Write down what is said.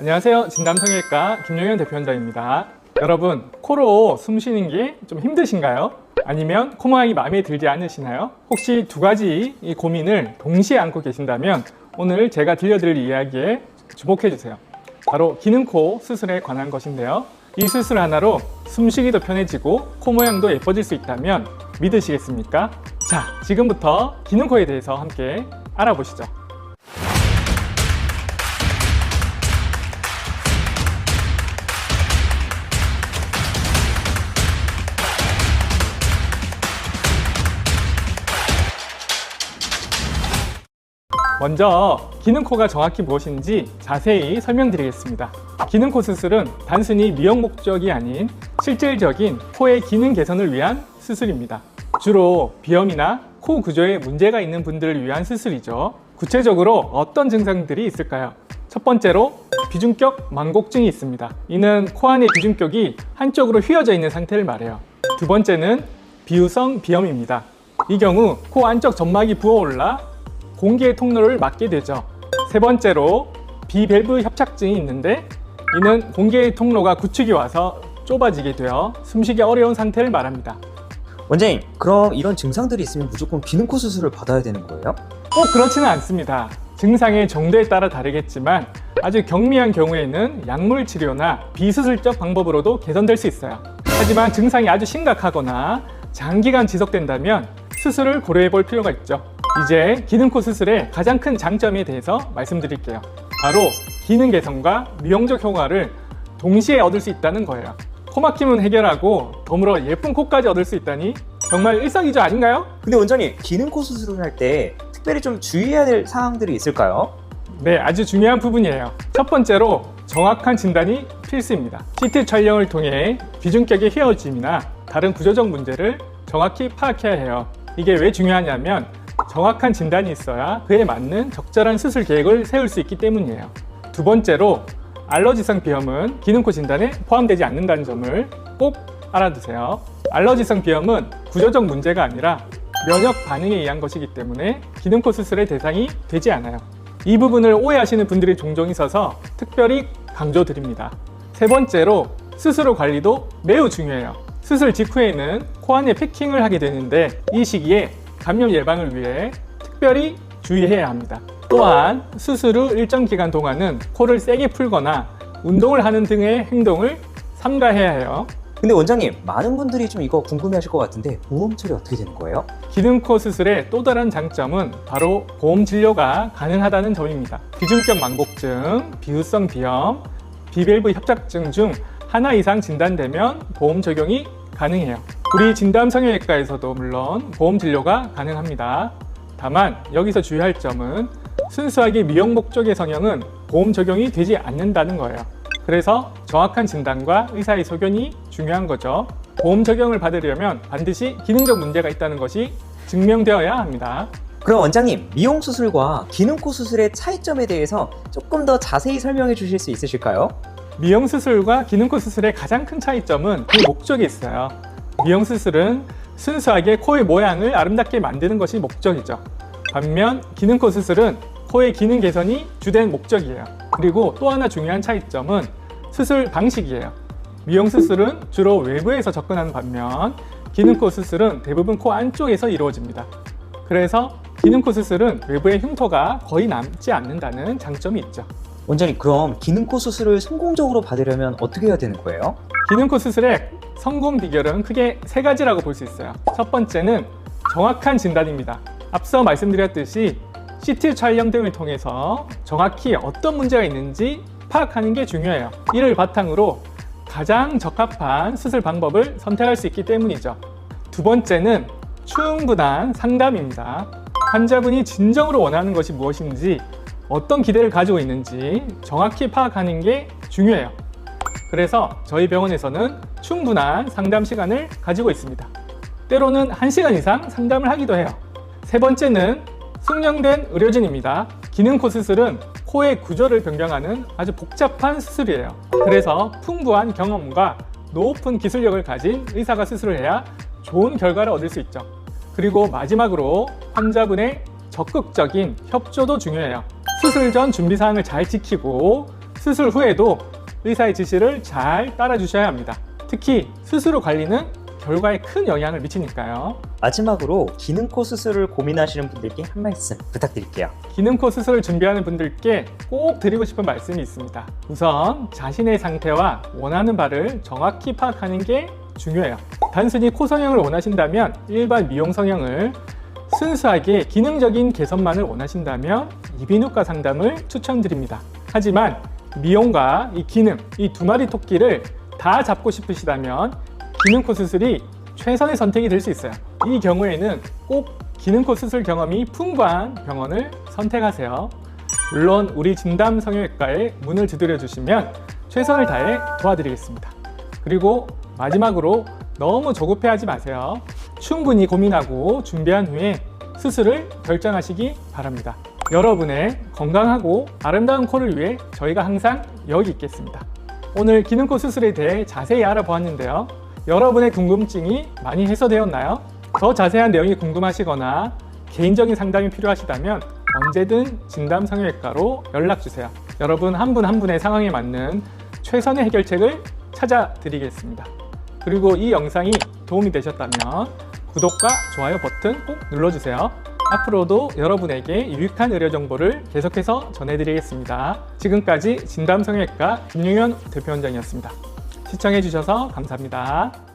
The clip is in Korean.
안녕하세요. 진담성형외과 김용현 대표원장입니다. 여러분, 코로 숨 쉬는 게 좀 힘드신가요? 아니면 코 모양이 마음에 들지 않으시나요? 혹시 두 가지 이 고민을 동시에 안고 계신다면 오늘 제가 들려드릴 이야기에 주목해 주세요. 바로 기능코 수술에 관한 것인데요. 이 수술 하나로 숨쉬기도 편해지고 코 모양도 예뻐질 수 있다면 믿으시겠습니까? 자, 지금부터 기능코에 대해서 함께 알아보시죠. 먼저 기능코가 정확히 무엇인지 자세히 설명드리겠습니다. 기능코 수술은 단순히 미용 목적이 아닌 실질적인 코의 기능 개선을 위한 수술입니다. 주로 비염이나 코 구조에 문제가 있는 분들을 위한 수술이죠. 구체적으로 어떤 증상들이 있을까요? 첫 번째로 비중격 만곡증이 있습니다. 이는 코 안의 비중격이 한쪽으로 휘어져 있는 상태를 말해요. 두 번째는 비유성 비염입니다. 이 경우 코 안쪽 점막이 부어올라 공기의 통로를 막게 되죠. 세 번째로 비밸브 협착증이 있는데 이는 공기의 통로가 구축이 와서 좁아지게 되어 숨쉬기 어려운 상태를 말합니다. 원장님, 그럼 이런 증상들이 있으면 무조건 기능코 수술을 받아야 되는 거예요? 꼭 그렇지는 않습니다. 증상의 정도에 따라 다르겠지만 아주 경미한 경우에는 약물 치료나 비수술적 방법으로도 개선될 수 있어요. 하지만 증상이 아주 심각하거나 장기간 지속된다면 수술을 고려해 볼 필요가 있죠. 이제 기능코 수술의 가장 큰 장점에 대해서 말씀드릴게요. 바로 기능 개선과 미용적 효과를 동시에 얻을 수 있다는 거예요. 코막힘은 해결하고 덤으로 예쁜 코까지 얻을 수 있다니 정말 일석이조 아닌가요? 근데 원장님, 기능코 수술을 할 때 특별히 좀 주의해야 될 사항들이 있을까요? 네, 아주 중요한 부분이에요. 첫 번째로 정확한 진단이 필수입니다. CT 촬영을 통해 비중격의 휘어짐이나 다른 구조적 문제를 정확히 파악해야 해요. 이게 왜 중요하냐면 정확한 진단이 있어야 그에 맞는 적절한 수술 계획을 세울 수 있기 때문이에요. 두 번째로 알러지성 비염은 기능코 진단에 포함되지 않는다는 점을 꼭 알아두세요. 알러지성 비염은 구조적 문제가 아니라 면역 반응에 의한 것이기 때문에 기능코 수술의 대상이 되지 않아요. 이 부분을 오해하시는 분들이 종종 있어서 특별히 강조드립니다. 세 번째로 후 관리도 매우 중요해요. 수술 직후에는 코 안에 패킹을 하게 되는데 이 시기에 감염 예방을 위해 특별히 주의해야 합니다. 또한 수술 후 일정 기간 동안은 코를 세게 풀거나 운동을 하는 등의 행동을 삼가해야 해요. 근데 원장님, 많은 분들이 좀 이거 궁금해하실 것 같은데 보험 처리 어떻게 되는 거예요? 기능코 수술의 또 다른 장점은 바로 보험 진료가 가능하다는 점입니다. 비중격 만곡증, 비후성 비염, 비밸브 협착증 중 하나 이상 진단되면 보험 적용이 가능해요. 우리 진담 성형외과에서도 물론 보험 진료가 가능합니다. 다만 여기서 주의할 점은 순수하게 미용 목적의 성형은 보험 적용이 되지 않는다는 거예요. 그래서 정확한 진단과 의사의 소견이 중요한 거죠. 보험 적용을 받으려면 반드시 기능적 문제가 있다는 것이 증명되어야 합니다. 그럼 원장님, 미용 수술과 기능코 수술의 차이점에 대해서 조금 더 자세히 설명해 주실 수 있으실까요? 미용 수술과 기능코 수술의 가장 큰 차이점은 그 목적에 있어요. 미용 수술은 순수하게 코의 모양을 아름답게 만드는 것이 목적이죠. 반면 기능코 수술은 코의 기능 개선이 주된 목적이에요. 그리고 또 하나 중요한 차이점은 수술 방식이에요. 미용 수술은 주로 외부에서 접근하는 반면 기능코 수술은 대부분 코 안쪽에서 이루어집니다. 그래서 기능코 수술은 외부의 흉터가 거의 남지 않는다는 장점이 있죠. 원장님, 그럼 기능코 수술을 성공적으로 받으려면 어떻게 해야 되는 거예요? 기능코 수술의 성공 비결은 크게 세 가지라고 볼 수 있어요. 첫 번째는 정확한 진단입니다. 앞서 말씀드렸듯이 CT 촬영 등을 통해서 정확히 어떤 문제가 있는지 파악하는 게 중요해요. 이를 바탕으로 가장 적합한 수술 방법을 선택할 수 있기 때문이죠. 두 번째는 충분한 상담입니다. 환자분이 진정으로 원하는 것이 무엇인지 어떤 기대를 가지고 있는지 정확히 파악하는 게 중요해요. 그래서 저희 병원에서는 충분한 상담 시간을 가지고 있습니다. 때로는 1시간 이상 상담을 하기도 해요. 세 번째는 숙련된 의료진입니다. 기능코 수술은 코의 구조를 변경하는 아주 복잡한 수술이에요. 그래서 풍부한 경험과 높은 기술력을 가진 의사가 수술을 해야 좋은 결과를 얻을 수 있죠. 그리고 마지막으로 환자분의 적극적인 협조도 중요해요. 수술 전 준비 사항을 잘 지키고 수술 후에도 의사의 지시를 잘 따라주셔야 합니다. 특히 후 관리는 결과에 큰 영향을 미치니까요. 마지막으로 기능코 수술을 고민하시는 분들께 한 말씀 부탁드릴게요. 기능코 수술을 준비하는 분들께 꼭 드리고 싶은 말씀이 있습니다. 우선 자신의 상태와 원하는 바를 정확히 파악하는 게 중요해요. 단순히 코 성형을 원하신다면 일반 미용 성형을 순수하게 기능적인 개선만을 원하신다면 이비인후과 상담을 추천드립니다. 하지만 미용과 이 기능, 이 두 마리 토끼를 다 잡고 싶으시다면 기능코 수술이 최선의 선택이 될 수 있어요. 이 경우에는 꼭 기능코 수술 경험이 풍부한 병원을 선택하세요. 물론 우리 진담 성형외과에 문을 두드려 주시면 최선을 다해 도와드리겠습니다. 그리고 마지막으로 너무 조급해하지 마세요. 충분히 고민하고 준비한 후에 수술을 결정하시기 바랍니다. 여러분의 건강하고 아름다운 코를 위해 저희가 항상 여기 있겠습니다. 오늘 기능코 수술에 대해 자세히 알아보았는데요. 여러분의 궁금증이 많이 해소되었나요? 더 자세한 내용이 궁금하시거나 개인적인 상담이 필요하시다면 언제든 진담 성형외과로 연락 주세요. 여러분 한 분한 분의 상황에 맞는 최선의 해결책을 찾아드리겠습니다. 그리고 이 영상이 도움이 되셨다면 구독과 좋아요 버튼 꼭 눌러주세요. 앞으로도 여러분에게 유익한 의료 정보를 계속해서 전해드리겠습니다. 지금까지 진담성형외과 김용현 대표원장이었습니다. 시청해주셔서 감사합니다.